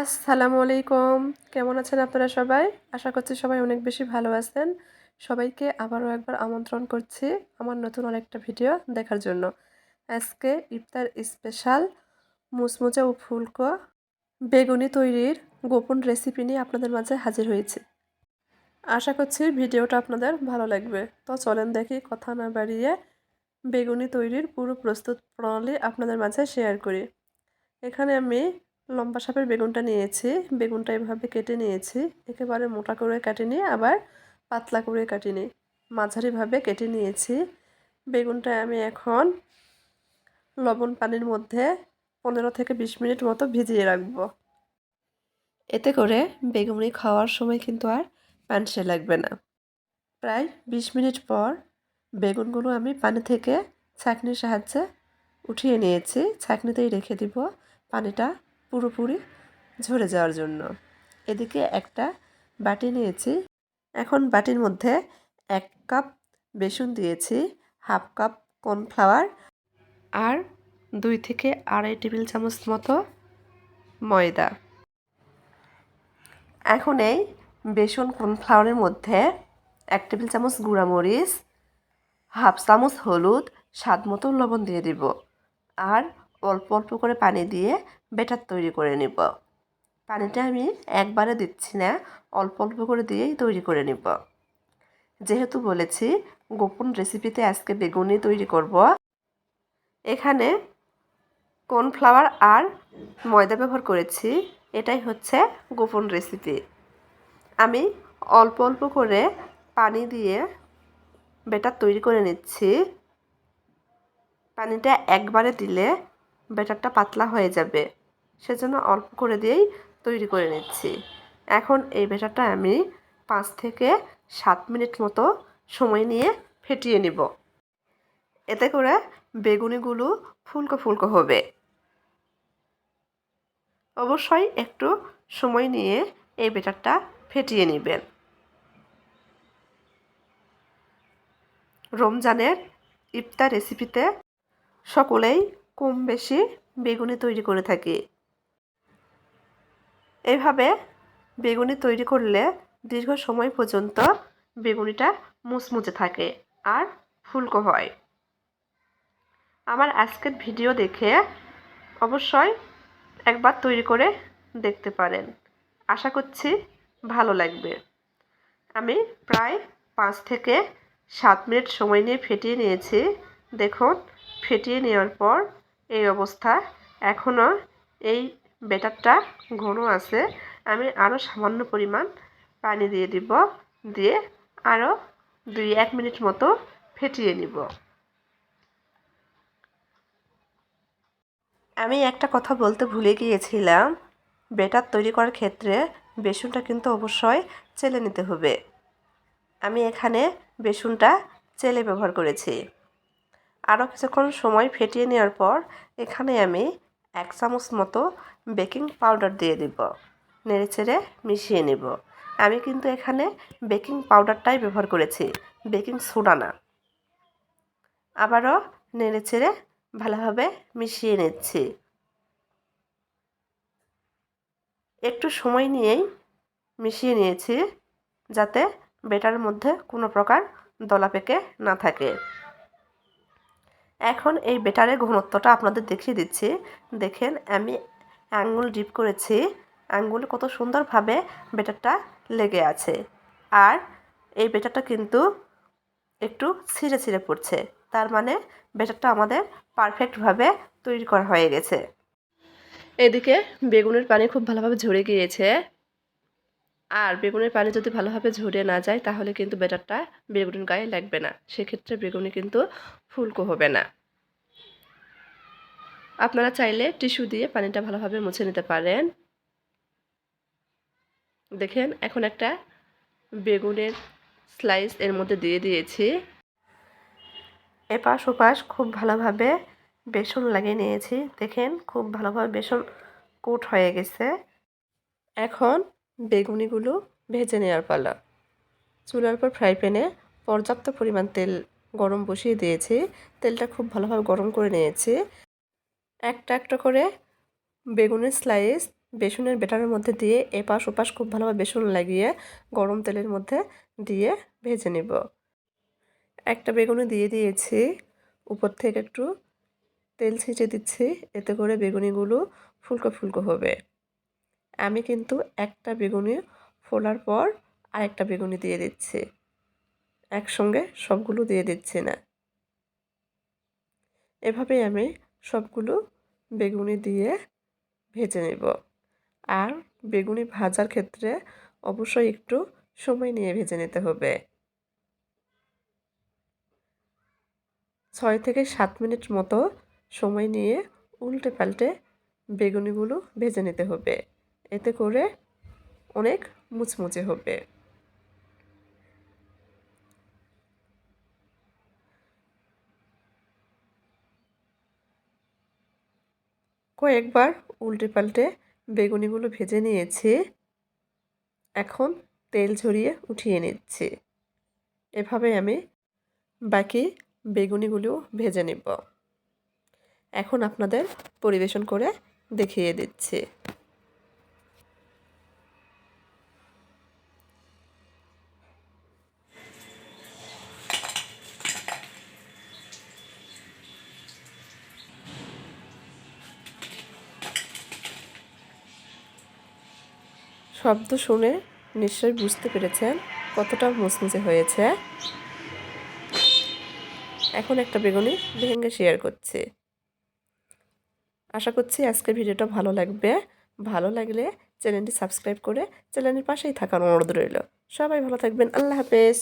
আসসালামু আলাইকুম। কেমন আছেন আপনারা সবাই? আশা করছি সবাই অনেক বেশি ভালো আছেন। সবাইকে আবারও একবার আমন্ত্রণ করছি আমার নতুন আরেকটা ভিডিও দেখার জন্য। আজকে ইফতার স্পেশাল মুচমুচে ও ফুলকো বেগুনি তৈরির গোপন রেসিপি নিয়ে আপনাদের মাঝে হাজির হয়েছি। আশা করছি ভিডিওটা আপনাদের ভালো লাগবে। তো চলেন দেখি কথা না বাড়িয়ে বেগুনি তৈরির পুরো প্রস্তুত প্রণালী আপনাদের মাঝে শেয়ার করি। এখানে আমি লম্বা সাপের বেগুনটা নিয়েছি। বেগুনটা এভাবে কেটে নিয়েছি। একেবারে মোটা করে কাটিনি আবার পাতলা করে কাটিনি মাঝারিভাবে কেটে নিয়েছি। বেগুনটা আমি এখন লবণ পানির মধ্যে পনেরো থেকে বিশ মিনিট মতো ভিজিয়ে রাখব। এতে করে বেগুনি খাওয়ার সময় কিন্তু আর পানসে লাগবে না। প্রায় বিশ মিনিট পর বেগুনগুলো আমি পানি থেকে ছাঁকনির সাহায্যে উঠিয়ে নিয়েছি। ছাঁকনিতেই রেখে দিব পানিটা। পুরোপুরি ঝরে যাওয়ার জন্য। এদিকে একটা বাটি নিয়েছি। এখন বাটির মধ্যে এক কাপ বেসন দিয়েছি, হাফ কাপ কর্নফ্লাওয়ার আর দুই থেকে আড়াই টেবিল চামচ মতো ময়দা। এখন এই বেসন কর্নফ্লাওয়ারের মধ্যে এক টেবিল চামচ গুঁড়ামরিচ, হাফ চামচ হলুদ, স্বাদ মতো লবণ দিয়ে দিব। আর অল্প অল্প করে পানি দিয়ে বেটার তৈরি করে নিব। পানিটা আমি একবারে দিচ্ছি না, অল্প অল্প করে দিয়েই তৈরি করে নিব। যেহেতু বলেছি, গোপন রেসিপিতে আজকে বেগুনি তৈরি করব। এখানে কর্নফ্লাওয়ার আর ময়দা ব্যবহার করেছি, এটাই হচ্ছে গোপন রেসিপি। আমি অল্প অল্প করে পানি দিয়ে বেটার তৈরি করে নিচ্ছি। পানিটা একবারে দিলে ব্যাটারটা পাতলা হয়ে যাবে। সেজন্য অল্প করে দিয়েই তৈরি করে নিচ্ছি। এখন এই ব্যাটারটা আমি পাঁচ থেকে সাত মিনিট মতো সময় নিয়ে ফেটিয়ে নিব। এতে করে বেগুনিগুলো ফুলকো ফুলকো হবে। অবশ্যই একটু সময় নিয়ে এই ব্যাটারটা ফেটিয়ে নেবেন। রমজানের ইফতার রেসিপিতে সকলেই কম বেশি বেগুনি তৈরি করে থাকি। এভাবে বেগুনি তৈরি করলে দীর্ঘ সময় পর্যন্ত বেগুনিটা মুচমুচে থাকে আর ফুলকো হয়। আমার আজকের ভিডিও দেখে অবশ্যই একবার তৈরি করে দেখতে পারেন। আশা করছি ভালো লাগবে। আমি প্রায় পাঁচ থেকে সাত মিনিট সময় নিয়ে ফেটিয়ে নিয়েছি। দেখুন, ফেটিয়ে নেওয়ার পর এই অবস্থা। এখনও এই ব্যাটারটা ঘন আছে। আমি আরও সামান্য পরিমাণ পানি দিয়ে দিব, দিয়ে আরও দুই এক মিনিট মতো ফেটিয়ে নিব। আমি একটা কথা বলতে ভুলে গিয়েছিলাম, বেটার তৈরি করার ক্ষেত্রে বেসনটা কিন্তু অবশ্যই চেলে নিতে হবে। আমি এখানে বেসনটা চেলে ব্যবহার করেছি। আরও কিছুক্ষণ সময় ফেটিয়ে নেওয়ার পর এখানে আমি এক চামচ মতো বেকিং পাউডার দিয়ে দিব। নেড়ে চেড়ে মিশিয়ে নেব। আমি কিন্তু এখানে বেকিং পাউডারটাই ব্যবহার করেছি, বেকিং সোডা না। আবারও নেড়ে চেড়ে ভালোভাবে মিশিয়ে নিচ্ছি। একটু সময় নিয়েই মিশিয়ে নিয়েছি যাতে বেটার মধ্যে কোনো প্রকার দলা পেকে না থাকে। এখন এই বেটারের ঘনত্বটা আপনাদের দেখিয়ে দিচ্ছি। দেখেন, আমি আঙ্গুল ডিপ করেছি। আঙ্গুল কত সুন্দরভাবে বেটারটা লেগে আছে। আর এই বেটারটা কিন্তু একটু ছিঁড়ে ছিঁড়ে পড়ছে। তার মানে বেটারটা আমাদের পারফেক্টভাবে তৈরি করা হয়ে গেছে। এদিকে বেগুনের পানি খুব ভালোভাবে ঝরে গিয়েছে। আর বেগুনের পানি যদি ভালোভাবে ঝরে না যায়, তাহলে কিন্তু বেটারটা বেগুনের গায়ে লাগবে না। সেক্ষেত্রে বেগুনি কিন্তু ফুলকো হবে না। আপনারা চাইলে টিস্যু দিয়ে পানিটা ভালোভাবে মুছে নিতে পারেন। দেখেন, এখন একটা বেগুনের স্লাইস এর মধ্যে দিয়ে দিয়েছি। এপাশ ওপাশ খুব ভালোভাবে বেসন লাগিয়ে নিয়েছি। দেখেন, খুব ভালোভাবে বেসন কোট হয়ে গেছে। এখন বেগুনিগুলো ভেজে নেওয়ার পালা। চুলার পর ফ্রাই প্যানে পর্যাপ্ত পরিমাণ তেল গরম বসিয়ে দিয়েছি। তেলটা খুব ভালোভাবে গরম করে নিয়েছি। একটা একটা করে বেগুনের স্লাইস বেসনের বেটারের মধ্যে দিয়ে এপাশ ওপাশ খুব ভালোভাবে বেসন লাগিয়ে গরম তেলের মধ্যে দিয়ে ভেজে নিব। একটা বেগুনি দিয়ে দিয়েছি। উপর থেকে একটু তেল ছিটে দিচ্ছি। এতে করে বেগুনিগুলো ফুলকো ফুলকো হবে। আমি কিন্তু একটা বেগুনি ফোলার পর আরেকটা বেগুনি দিয়ে দিচ্ছি। একসঙ্গে সবগুলো দিয়ে দিচ্ছি না। এভাবেই আমি সবগুলো বেগুনি দিয়ে ভেজে নেব। আর বেগুনি ভাজার ক্ষেত্রে অবশ্যই একটু সময় নিয়ে ভেজে নিতে হবে। ছয় থেকে সাত মিনিট মতো সময় নিয়ে উল্টে পাল্টে বেগুনিগুলো ভেজে নিতে হবে। এতে করে অনেক মুচমুচে হবে। কয়েকবার উল্টে পাল্টে বেগুনিগুলো ভেজে নিয়েছি। এখন তেল ঝরিয়ে উঠিয়ে নিচ্ছি। এভাবে আমি বাকি বেগুনিগুলো ভেজে নেব। এখন আপনাদের পরিবেশন করে দেখিয়ে দিচ্ছি। শব্দ শুনে নিশ্চয়ই বুঝতে পেরেছেন কতটা মুচমুচে হয়েছে। এখন একটা বেগুনি ভেঙে শেয়ার করছি। আশা করছি আজকের ভিডিওটা ভালো লাগবে। ভালো লাগলে চ্যানেলটি সাবস্ক্রাইব করে চ্যানেলের পাশেই থাকার অনুরোধ রইল। সবাই ভালো থাকবেন। আল্লাহ হাফেজ।